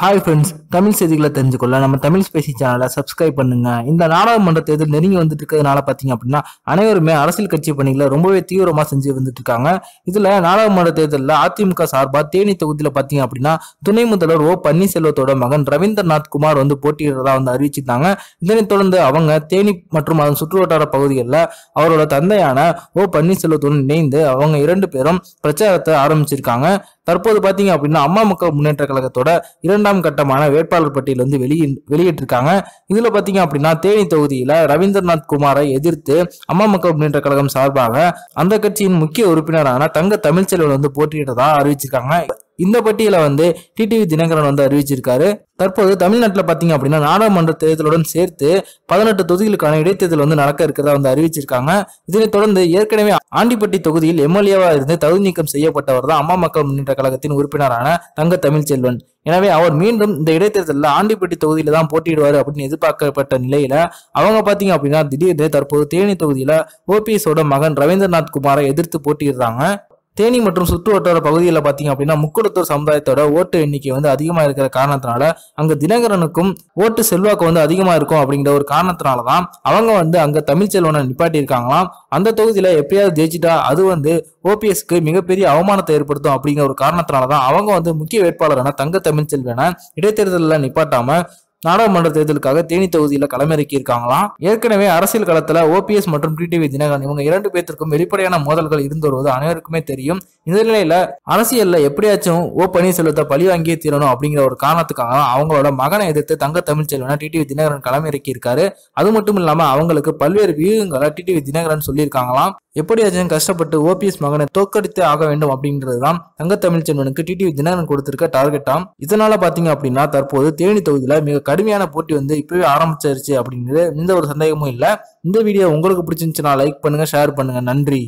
Hi friends Tamil செய்திகளை தெரிஞ்சுக்கொள்ள நம்ம Tamil Spacey சேனலை சப்ஸ்கிரைப் பண்ணுங்க. இந்த நாடாளுமன்ற தேர்தல் நெருங்கி வந்துட்டு இருக்கிறதுனால பார்த்தீங்க அப்படின்னா அனைவருமே அரசியல் கட்சி பணிகளை ரொம்பவே தீவிரமாக செஞ்சு வந்துட்டு இருக்காங்க இதில் நாடாளுமன்ற தேர்தலில் அதிமுக சார்பாக தேனி தொகுதியில் பார்த்தீங்க அப்படின்னா துணை முதல்வர் ஓ பன்னீர்செல்வத்தோட மகன் ரவீந்திரநாத் குமார் வந்து போட்டியிடுறதா வந்து அறிவிச்சிருந்தாங்க. இதனைத் தொடர்ந்து அவங்க தேனி மற்றும் அதன் சுற்றுவட்டார பகுதிகளில் அவரோட தந்தையான ஓ பன்னீர்செல்வத்துடன் இணைந்து அவங்க இரண்டு பேரும் பிரச்சாரத்தை ஆரம்பிச்சிருக்காங்க. தற்போது பார்த்தீங்க அப்படின்னா அம்மா மக்கள் முன்னேற்ற கழகத்தோட இரண்டாம் கட்டமான வேட்பாளர் பட்டியல் வந்து வெளியே வெளியிட்டிருக்காங்க. இதுல பார்த்தீங்க அப்படின்னா தேனி தொகுதியில ரவீந்திரநாத் குமாரை எதிர்த்து அம்மா மக்கள் முன்னேற்ற கழகம் சார்பாக அந்த கட்சியின் முக்கிய உறுப்பினரான தங்க தமிழ்ச்செல்வன் வந்து போட்டியிட்டதா அறிவிச்சிருக்காங்க. இந்த பட்டியலை வந்து டிடிவி தினகரன் வந்து அறிவிச்சிருக்காரு. தற்போது தமிழ்நாட்டில் பார்த்தீங்க அப்படின்னா நாடாளுமன்ற தேர்தலுடன் சேர்த்து பதினெட்டு தொகுதிகளுக்கான இடைத்தேர்தல் வந்து நடக்க இருக்கிறதா வந்து அறிவிச்சிருக்காங்க. இதனைத் தொடர்ந்து ஏற்கனவே ஆண்டிப்பட்டி தொகுதியில் எம்எல்ஏவாக இருந்து தகுதி நீக்கம் செய்யப்பட்டவர் தான் அம்மா மக்கள் முன்னேற்ற கழகத்தின் உறுப்பினரான தங்க தமிழ்ச்செல்வன் எனவே அவர் மீண்டும் இந்த இடைத்தேர்தலில் ஆண்டிப்பட்டி தொகுதியில தான் போட்டியிடுவார் அப்படின்னு எதிர்பார்க்கப்பட்ட நிலையில அவங்க பாத்தீங்க அப்படின்னா திடீர்னு தற்போது தேனி தொகுதியில ஓபிஎஸோட மகன் ரவீந்திரநாத் குமாரை எதிர்த்து போட்டியிடுறாங்க. தேனி மற்றும் சுற்று வட்டார பார்த்தீங்க அப்படின்னா முக்குடத்தூர் சமுதாயத்தோட ஓட்டு எண்ணிக்கை வந்து அதிகமாக இருக்கிற காரணத்தினால அங்கே தினகரனுக்கும் ஓட்டு செல்வாக்கு வந்து அதிகமாக இருக்கும் அப்படிங்கிற ஒரு காரணத்தினால தான் அவங்க வந்து அங்கே தமிழ்ச்செல்வனை நிப்பாட்டியிருக்காங்களாம். அந்த தொகுதியில் எப்படியாவது ஜெயிச்சிட்டா அது வந்து ஓபிஎஸ்க்கு மிகப்பெரிய அவமானத்தை ஏற்படுத்தும் அப்படிங்கிற ஒரு காரணத்தினால தான் அவங்க வந்து முக்கிய வேட்பாளரான தங்க தமிழ்ச்செல்வனை இடைத்தேர்தலில் நிப்பாட்டாமல் நாடாளுமன்ற தேர்தலுக்காக தேனி தொகுதியில் களமிறக்கி இருக்காங்களாம் ஏற்கனவே அரசியல் களத்துல ஓபிஎஸ் மற்றும் டிடிவி தினகரன் இவங்க இரண்டு பேர்த்திற்கும் வெளிப்படையான மோதல்கள் இருந்து வருவது அனைவருக்குமே தெரியும். இந்த நிலையில அரசியல்ல எப்படியாச்சும் ஓ பன்னீர்செல்வத்தை பழி வாங்கியே தீரணும் அப்படிங்கிற ஒரு காரணத்துக்காக அவங்களோட மகனை எதிர்த்து தங்க தமிழ்ச்செல்வனை டிடிவி தினகரன் களமிறக்கி இருக்காரு அது மட்டும் இல்லாம அவங்களுக்கு பல்வேறு வியூகங்களை டிடிவி தினகரன் சொல்லியிருக்காங்களாம். எப்படியாச்சும் கஷ்டப்பட்டு ஓபிஎஸ் மகனை தோற்கடித்தே ஆக வேண்டும் அப்படின்றது தான் தங்க தமிழ்ச்செல்வனுக்கு டிடிவி தினகரன் கொடுத்திருக்க டார்கெட்டாம். இதனால பாத்தீங்க அப்படின்னா தற்போது தேனி தொகுதியில மிக கடுமையான போட்டி வந்து இப்பவே ஆரம்பிச்சிருச்சு அப்படிங்கிறது எந்த ஒரு சந்தேகமும் இல்லை. இந்த வீடியோ உங்களுக்கு பிடிச்சிருந்துச்சுன்னா லைக் பண்ணுங்க ஷேர் பண்ணுங்க. நன்றி.